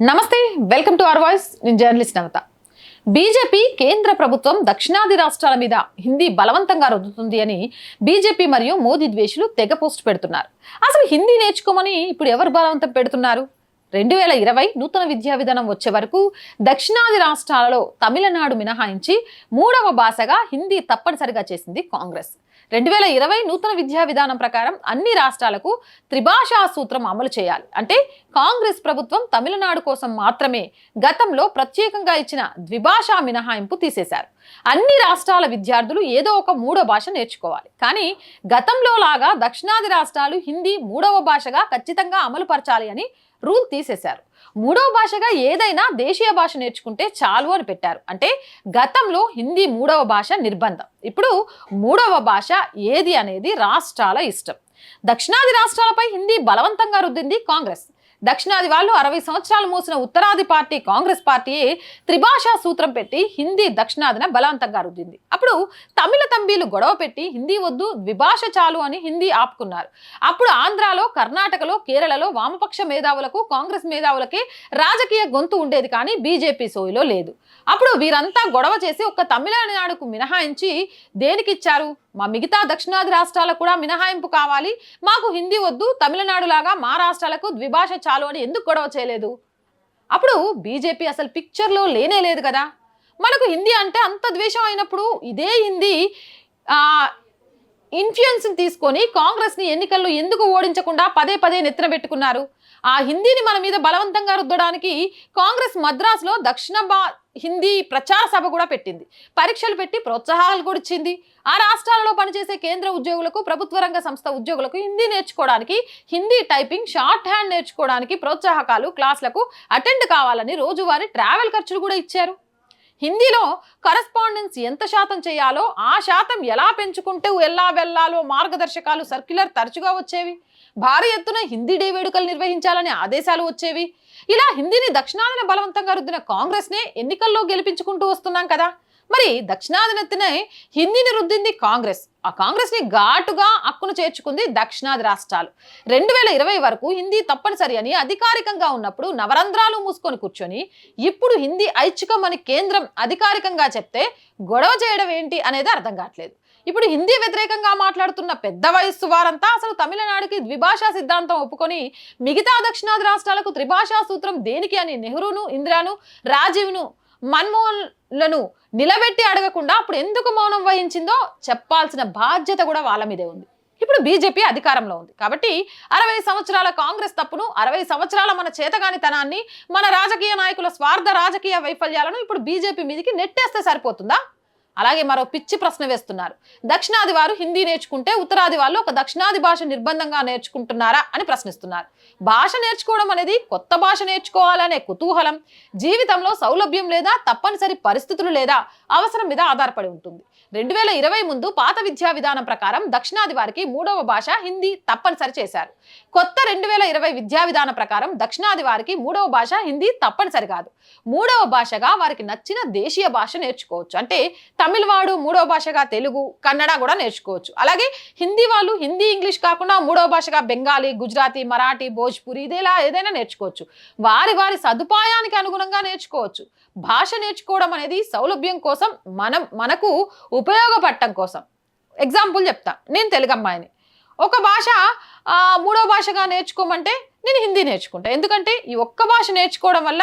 నమస్తే welcome to our voice. నేను journalist నవత. BJP కేంద్ర ప్రభుత్వం దక్షిణాది రాష్ట్రాల మీద హిందీ బలవంతంగా రుద్దుతుంది అని బీజేపీ మరియు మోదీ ద్వేషులు తెగ పోస్ట్ పెడుతున్నారు. అసలు హిందీ నేర్చుకోమని ఇప్పుడు ఎవరు బలవంతం పెడుతున్నారు? రెండు వేల ఇరవై నూతన విద్యా విధానం వచ్చే వరకు దక్షిణాది రాష్ట్రాలలో తమిళనాడు మినహాయించి మూడవ భాషగా హిందీ తప్పనిసరిగా చేసింది కాంగ్రెస్. రెండు వేల ఇరవై నూతన విద్యా విధానం ప్రకారం అన్ని రాష్ట్రాలకు త్రిభాషా సూత్రం అమలు చేయాలి. అంటే కాంగ్రెస్ ప్రభుత్వం తమిళనాడు కోసం మాత్రమే గతంలో ప్రత్యేకంగా ఇచ్చిన ద్విభాషా మినహాయింపు తీసేశారు. అన్ని రాష్ట్రాల విద్యార్థులు ఏదో ఒక మూడో భాష నేర్చుకోవాలి. కానీ గతంలో లాగా దక్షిణాది రాష్ట్రాలు హిందీ మూడవ భాషగా ఖచ్చితంగా అమలు పరచాలి అని రూల్ తీసేశారు. మూడవ భాషగా ఏదైనా దేశీయ భాష నేర్చుకుంటే చాలు అని పెట్టారు. అంటే గతంలో హిందీ మూడవ భాష నిర్బంధం. ఇప్పుడు మూడవ భాష ఏది అనేది రాష్ట్రాల ఇష్టం. దక్షిణాది రాష్ట్రాలపై హిందీ బలవంతంగా రుద్దింది కాంగ్రెస్. దక్షిణాది వాళ్ళు అరవై సంవత్సరాలు మోసిన ఉత్తరాది పార్టీ కాంగ్రెస్ పార్టీ త్రిభాషా సూత్రం పెట్టి హిందీ దక్షిణాదిన బలవంతంగా రుద్దింది. అప్పుడు తమిళ తంబీలు గొడవ పెట్టి హిందీ వద్దు ద్విభాష చాలు అని హిందీ ఆపుకున్నారు. అప్పుడు ఆంధ్రాలో కర్ణాటకలో కేరళలో వామపక్ష మేధావులకు కాంగ్రెస్ మేధావులకే రాజకీయ గొంతు ఉండేది కానీ బీజేపీ సోయిలో లేదు. అప్పుడు వీరంతా గొడవ చేసి ఒక్క తమిళనాడుకు మినహాయించి దేనికి ఇచ్చారు మా మిగతా దక్షిణాది రాష్ట్రాలకు కూడా మినహాయింపు కావాలి. మాకు హిందీ వద్దు తమిళనాడు లాగా మా రాష్ట్రాలకు ద్విభాష చాలు అని ఎందుకు గొడవ చేయలేదు? అప్పుడు బీజేపీ అసలు పిక్చర్లో లేనే లేదు కదా. మనకు హిందీ అంటే అంత ద్వేషం అయినప్పుడు ఇదే హిందీ ఇన్ఫ్లుయెన్స్ని తీసుకొని కాంగ్రెస్ని ఎన్నికల్లో ఎందుకు ఓడించకుండా పదే పదే నెత్తిన పెట్టుకున్నారు? ఆ హిందీని మన మీద బలవంతంగా రుద్దడానికి కాంగ్రెస్ మద్రాసులో దక్షిణ భా హిందీ ప్రచార సభ కూడా పెట్టింది. పరీక్షలు పెట్టి ప్రోత్సాహాలు కూడా ఇచ్చింది ఆ రాష్ట్రాలలో పనిచేసే కేంద్ర ఉద్యోగులకు ప్రభుత్వ రంగ సంస్థ ఉద్యోగులకు హిందీ నేర్చుకోవడానికి హిందీ టైపింగ్ షార్ట్ హ్యాండ్ నేర్చుకోవడానికి ప్రోత్సాహకాలు క్లాసులకు అటెండ్ కావాలని రోజువారీ ట్రావెల్ ఖర్చులు కూడా ఇచ్చారు. హిందీలో కరస్పాండెన్స్ ఎంత శాతం చేయాలో ఆ శాతం ఎలా పెంచుకుంటూ ఎలా వెళ్ళాలో మార్గదర్శకాలు సర్క్యులర్ తరచుగా వచ్చేవి. భారీ ఎత్తున హిందీ డే వేడుకలు నిర్వహించాలని ఆదేశాలు వచ్చేవి. ఇలా హిందీని దక్షిణాదిన బలవంతంగా రుద్దిన కాంగ్రెస్నే ఎన్నికల్లో గెలిపించుకుంటూ వస్తున్నాం కదా. మరి దక్షిణాదినెత్తినే హిందీని రుద్దింది కాంగ్రెస్. ఆ కాంగ్రెస్ని ఘాటుగా హక్కును చేర్చుకుంది దక్షిణాది రాష్ట్రాలు. రెండు వేల ఇరవై వరకు హిందీ తప్పనిసరి అని అధికారికంగా ఉన్నప్పుడు నవరంధ్రాలు మూసుకొని కూర్చొని ఇప్పుడు హిందీ ఐచ్ఛికం అని కేంద్రం అధికారికంగా చెప్తే గొడవ చేయడం ఏంటి అనేది అర్థం కావట్లేదు. ఇప్పుడు హిందీ వ్యతిరేకంగా మాట్లాడుతున్న పెద్ద వయస్సు వారంతా అసలు తమిళనాడుకి ద్విభాషా సిద్ధాంతం ఒప్పుకొని మిగతా దక్షిణాది రాష్ట్రాలకు త్రిభాషా సూత్రం దేనికి అని నెహ్రూను ఇందిరాను రాజీవ్ను మన్మోహన్లను నిలబెట్టి అడగకుండా అప్పుడు ఎందుకు మౌనం వహించిందో చెప్పాల్సిన బాధ్యత కూడా వాళ్ళ మీదే ఉంది. ఇప్పుడు బీజేపీ అధికారంలో ఉంది. కాబట్టి అరవై సంవత్సరాల కాంగ్రెస్ తప్పును అరవై సంవత్సరాల మన చేతగానితనాన్ని మన రాజకీయ నాయకుల స్వార్థ రాజకీయ వైఫల్యాలను ఇప్పుడు బీజేపీ మీదకి నెట్టేస్తే సరిపోతుందా? అలాగే మరో పిచ్చి ప్రశ్న వేస్తున్నారు. దక్షిణాది వారు హిందీ నేర్చుకుంటే ఉత్తరాది వాళ్ళు ఒక దక్షిణాది భాష నిర్బంధంగా నేర్చుకుంటున్నారా అని ప్రశ్నిస్తున్నారు. భాష నేర్చుకోవడం అనేది కొత్త భాష నేర్చుకోవాలనే కుతూహలం జీవితంలో సౌలభ్యం లేదా తప్పనిసరి పరిస్థితులు లేదా అవసరం మీద ఆధారపడి ఉంటుంది. రెండు వేల ఇరవై ముందు పాత విద్యా విధానం ప్రకారం దక్షిణాది వారికి మూడవ భాష హిందీ తప్పనిసరి చేశారు. కొత్త రెండు వేల ఇరవై విద్యా విధానం ప్రకారం దక్షిణాది వారికి మూడవ భాష హిందీ తప్పనిసరి కాదు. మూడవ భాషగా వారికి నచ్చిన దేశీయ భాష నేర్చుకోవచ్చు. అంటే తమిళ వాడు మూడవ భాషగా తెలుగు కన్నడ కూడా నేర్చుకోవచ్చు. అలాగే హిందీ వాళ్ళు హిందీ ఇంగ్లీష్ కాకుండా మూడవ భాషగా బెంగాలీ గుజరాతీ మరాఠీ భోజ్పురి ఇదేలా ఏదైనా నేర్చుకోవచ్చు. వారి వారి సదుపాయానికి అనుగుణంగా నేర్చుకోవచ్చు. భాష నేర్చుకోవడం అనేది సౌలభ్యం కోసం మనం మనకు ఉపయోగపడటం కోసం. ఎగ్జాంపుల్ చెప్తా. నేను తెలుగు అమ్మాయిని. ఒక భాష మూడో భాషగా నేర్చుకోమంటే నేను హిందీ నేర్చుకుంటా. ఎందుకంటే ఈ ఒక్క భాష నేర్చుకోవడం వల్ల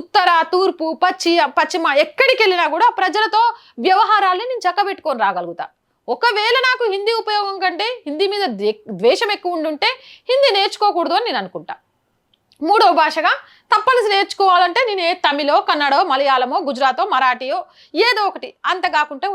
ఉత్తర తూర్పు పచ్చి పశ్చిమ ఎక్కడికి వెళ్ళినా కూడా ప్రజలతో వ్యవహారాల్ని నేను చక్కబెట్టుకొని రాగలుగుతా. ఒకవేళ నాకు హిందీ ఉపయోగం కంటే హిందీ మీద ద్వేషం ఎక్కువ ఉండుంటే హిందీ నేర్చుకోకూడదు అని నేను అనుకుంటా. మూడవ భాషగా తప్పనిసరి నేర్చుకోవాలంటే నేను ఏ తమిళో కన్నడో మలయాళమో గుజరాతో మరాఠీయో ఏదో ఒకటి. అంత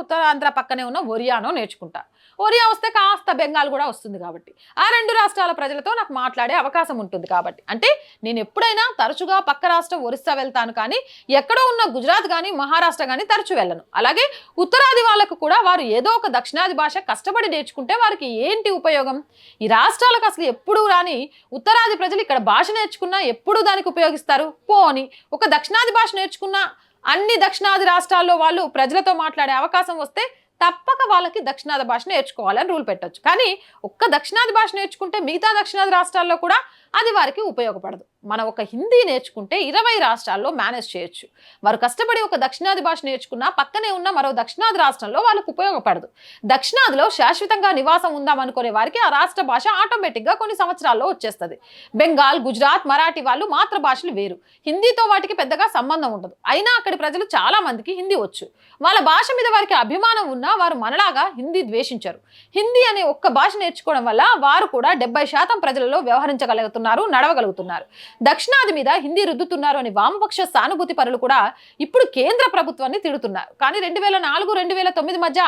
ఉత్తరాంధ్ర పక్కనే ఉన్న ఒరియానో నేర్చుకుంటా. ఒరియా వస్తే కాస్త బెంగాల్ కూడా వస్తుంది కాబట్టి. ఆ రెండు రాష్ట్రాల ప్రజలతో నాకు మాట్లాడే అవకాశం ఉంటుంది కాబట్టి. అంటే నేను ఎప్పుడైనా తరచుగా పక్క రాష్ట్రం ఒరిస్సా వెళ్తాను కానీ ఎక్కడో ఉన్న గుజరాత్ కానీ మహారాష్ట్ర కానీ తరచు వెళ్ళను. అలాగే ఉత్తరాది వాళ్ళకు కూడా వారు ఏదో ఒక దక్షిణాది భాష కష్టపడి నేర్చుకుంటే వారికి ఏంటి ఉపయోగం? ఈ రాష్ట్రాలకు అసలు ఎప్పుడూ రాని ఉత్తరాది ప్రజలు ఇక్కడ భాష నేర్చుకున్న ఎప్పుడు దానికి ఉపయోగిస్తారు? పోని ఒక దక్షిణాది భాష నేర్చుకున్నా అన్ని దక్షిణాది రాష్ట్రాల్లో వాళ్ళు ప్రజలతో మాట్లాడే అవకాశం వస్తే తప్పక వాళ్ళకి దక్షిణాది భాష నేర్చుకోవాలని రూల్ పెట్టొచ్చు. కానీ ఒక్క దక్షిణాది భాష నేర్చుకుంటే మిగతా దక్షిణాది రాష్ట్రాల్లో కూడా అది వారికి ఉపయోగపడదు. మనం ఒక హిందీ నేర్చుకుంటే ఇరవై రాష్ట్రాల్లో మేనేజ్ చేయొచ్చు. వారు కష్టపడి ఒక దక్షిణాది భాష నేర్చుకున్నా పక్కనే ఉన్న మరో దక్షిణాది రాష్ట్రంలో వాళ్ళకు ఉపయోగపడదు. దక్షిణాదిలో శాశ్వతంగా నివాసం ఉందామనుకునే వారికి ఆ రాష్ట్ర భాష ఆటోమేటిక్గా కొన్ని సంవత్సరాల్లో వచ్చేస్తుంది. బెంగాల్ గుజరాత్ మరాఠీ వాళ్ళు మాతృభాషలు వేరు. హిందీతో వాటికి పెద్దగా సంబంధం ఉండదు. అయినా అక్కడి ప్రజలు చాలా మందికి హిందీ వచ్చు. వాళ్ళ భాష మీద వారికి అభిమానం ఉన్నా వారు మనలాగా హిందీ ద్వేషించరు. హిందీ అనే ఒక్క భాష నేర్చుకోవడం వల్ల వారు కూడా డెబ్బై శాతం ప్రజలలో వ్యవహరించగలుగుతున్నారు. నడవగలుగుతున్నారు. దక్షిణాది మీద హిందీ రుద్దుతున్నారు అని వామపక్ష సానుభూతి పరులు కూడా ఇప్పుడు కేంద్ర ప్రభుత్వాన్ని తిడుతున్నారు. కానీ రెండు వేల నాలుగు రెండు వేల తొమ్మిది మధ్య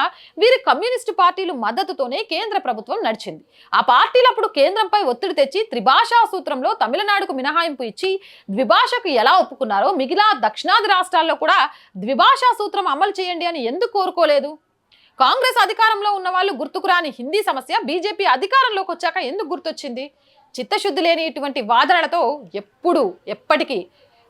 వీరి కమ్యూనిస్టు పార్టీలు మద్దతుతోనే కేంద్ర ప్రభుత్వం నడిచింది. ఆ పార్టీలు అప్పుడు కేంద్రంపై ఒత్తిడి తెచ్చి త్రిభాషా సూత్రంలో తమిళనాడుకు మినహాయింపు ఇచ్చి ద్విభాషకు ఎలా ఒప్పుకున్నారో మిగిలిన దక్షిణాది రాష్ట్రాల్లో కూడా ద్విభాషా సూత్రం అమలు చేయండి అని ఎందుకు కోరుకోలేదు? కాంగ్రెస్ అధికారంలో ఉన్న వాళ్ళు గుర్తుకు రాని హిందీ సమస్య బీజేపీ అధికారంలోకి వచ్చాక ఎందుకు గుర్తొచ్చింది? చిత్తశుద్ధి లేని ఇటువంటి వాదనలతో ఎప్పుడు ఎప్పటికీ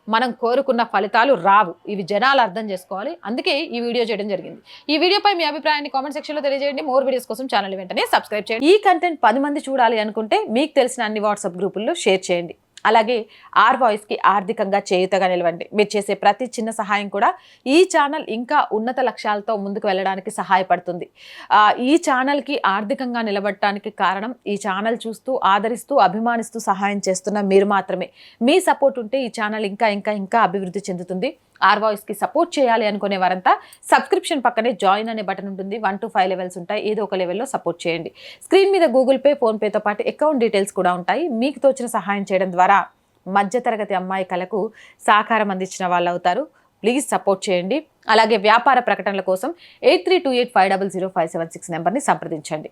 మనం కోరుకున్న ఫలితాలు రావు. ఇవి జనాలు అర్థం చేసుకోవాలి. అందుకే ఈ వీడియో చేయడం జరిగింది. ఈ వీడియోపై మీ అభిప్రాయాన్ని కామెంట్ సెక్షన్లో తెలియజేయండి. మోర్ వీడియోస్ కోసం ఛానల్ వెంటనే సబ్స్క్రైబ్ చేయండి. ఈ కంటెంట్ పది మంది చూడాలి అనుకుంటే మీకు తెలిసిన అన్ని వాట్సాప్ గ్రూపుల్లో షేర్ చేయండి. అలాగే ఆర్ వాయిస్కి ఆర్థికంగా చేయుతగా నిలవండి. మీరు చేసే ప్రతి చిన్న సహాయం కూడా ఈ ఛానల్ ఇంకా ఉన్నత లక్ష్యాలతో ముందుకు వెళ్ళడానికి సహాయపడుతుంది. ఈ ఛానల్కి ఆర్థికంగా నిలబడటానికి కారణం ఈ ఛానల్ చూస్తూ ఆదరిస్తూ అభిమానిస్తూ సహాయం చేస్తున్న మీరు మాత్రమే. మీ సపోర్ట్ ఉంటే ఈ ఛానల్ ఇంకా ఇంకా ఇంకా అభివృద్ధి చెందుతుంది. ఆర్ వాయిస్కి సపోర్ట్ చేయాలి అనుకునే వారంతా సబ్స్క్రిప్షన్ పక్కనే జాయిన్ అనే బటన్ ఉంటుంది. వన్ టు ఫైవ్ లెవెల్స్ ఉంటాయి. ఏదో ఒక లెవెల్లో సపోర్ట్ చేయండి. స్క్రీన్ మీద గూగుల్ పే ఫోన్పేతో పాటు అకౌంట్ డీటెయిల్స్ కూడా ఉంటాయి. మీకు తోచిన సహాయం చేయడం ద్వారా మధ్యతరగతి అమ్మాయి కళకు సహకారం అందించిన వాళ్ళు అవుతారు. ప్లీజ్ సపోర్ట్ చేయండి. అలాగే వ్యాపార ప్రకటనల కోసం eight three two eight five double zero five seven six నెంబర్ని సంప్రదించండి.